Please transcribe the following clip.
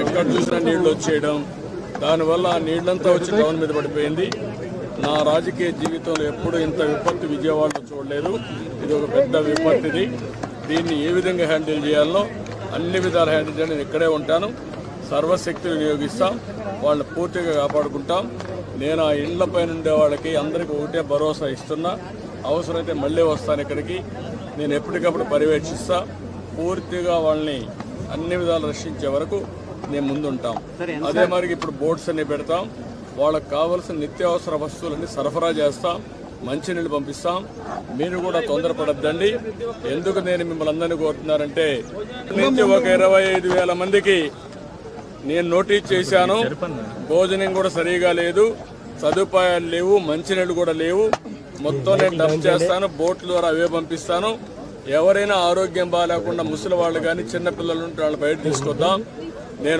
ఎక్కడ చూసినా నీళ్ళు వచ్చేయడం. దానివల్ల ఆ నీళ్ళంతా వచ్చి టౌన్ మీద పడిపోయింది. నా రాజకీయ జీవితంలో ఎప్పుడు ఇంత విపత్తు విజయవాడలో చూడలేదు. ఇది ఒక పెద్ద విపత్తిది దీన్ని ఏ విధంగా హ్యాండిల్ చేయాలో అన్ని విధాలు హ్యాండిల్ చేయాలి నేను ఇక్కడే ఉంటాను. సర్వశక్తులు వినియోగిస్తాం. వాళ్ళని పూర్తిగా కాపాడుకుంటాం. నేను ఆ ఇండ్ల పైన ఉండే వాళ్ళకి అందరికీ ఒకటే భరోసా ఇస్తున్నా. అవసరమైతే మళ్ళీ వస్తాను ఇక్కడికి. నేను ఎప్పటికప్పుడు పర్యవేక్షిస్తా. పూర్తిగా వాళ్ళని అన్ని విధాలు రక్షించే వరకు నేను ముందుంటాం. అదే మరి ఇప్పుడు బోర్డ్స్ అన్ని పెడతాం. వాళ్ళకి కావలసిన నిత్యావసర వస్తువులన్నీ సరఫరా చేస్తాం. మంచినీళ్ళు పంపిస్తాం. మీరు కూడా తొందరపడద్దండి. ఎందుకు నేను మిమ్మల్ని అందరినీ కోరుతున్నారంటే నుంచి ఒక ఇరవై ఐదు వేల మందికి నేను నోటీస్ చేశాను. భోజనం కూడా సరిగా లేదు. సదుపాయాలు లేవు. మంచినీళ్ళు కూడా లేవు. మొత్తం నేను డబ్ చేస్తాను. బోట్ల ద్వారా అవే పంపిస్తాను. ఎవరైనా ఆరోగ్యం బాగాలేకుండా ముసలి వాళ్ళు కానీ చిన్నపిల్లలు ఉంటే వాళ్ళు బయట తీసుకొద్దాం. నేను